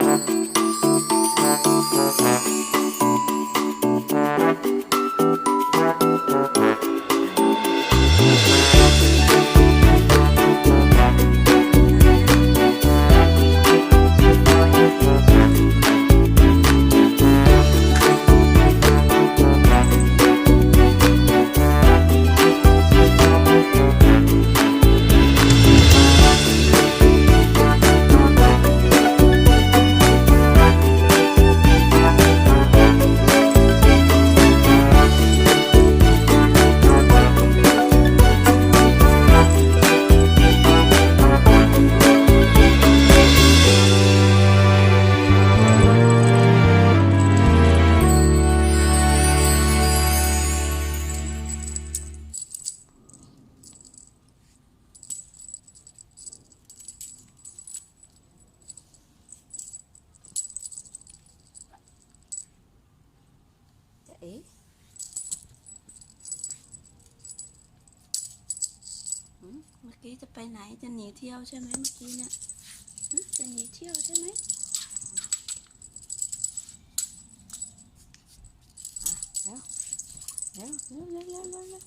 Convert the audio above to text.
จะ เอ๊ะหืมเมื่อกี้จะไปไหนจะหนีเที่ยวใช่ไหมเมื่อกี้เนี่ยจะหนีเที่ยวใช่ไหมอะแล้วแล้วเร็วเร็วเร็วเร็วเร็ว